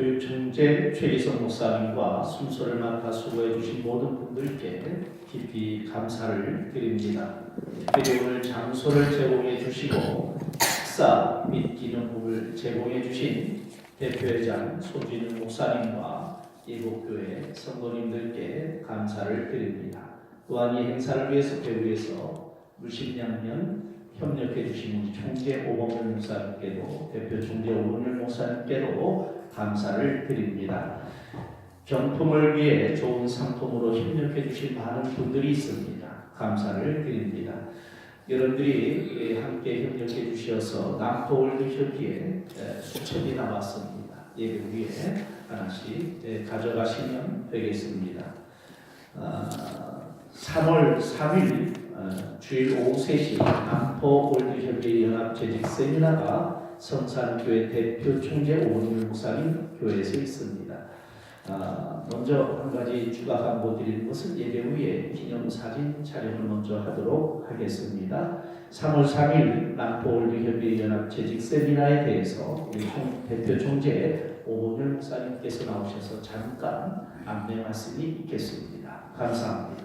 교육청재 최희성 목사님과 순서를 맡아 수고해 주신 모든 분들께 깊이 감사를 드립니다. 특별히 오늘 장소를 제공해 주시고 식사 및 기념품을 제공해 주신 대표회장 소진우 목사님과 예복교회 성도님들께 감사를 드립니다. 또한 이 행사를 위해서 배후에서 물심양면 협력해 주신 총재 오범열 목사님께도 대표 총재 오범열 목사님께도 감사를 드립니다. 경품을 위해 좋은 상품으로 협력해 주신 많은 분들이 있습니다. 감사를 드립니다. 여러분들이 함께 협력해 주셔서 남포월드 협의에 수첩이 나왔습니다. 예배 위에 하나씩 예, 가져가시면 되겠습니다. 아, 3월 3일 어, 주일 오후 3시 남포 월드협의 연합 재직 세미나가 성산교회 대표 총재 오은율 목사님 교회에서 있습니다. 아, 먼저 한 가지 추가 광고 드리는 것은 예배 후에 기념 사진 촬영을 먼저 하도록 하겠습니다. 3월 3일 남포 월드협의 연합 재직 세미나에 대해서 우리 총, 대표 총재 오은율 목사님께서 나오셔서 잠깐 안내 말씀이 있겠습니다. 감사합니다.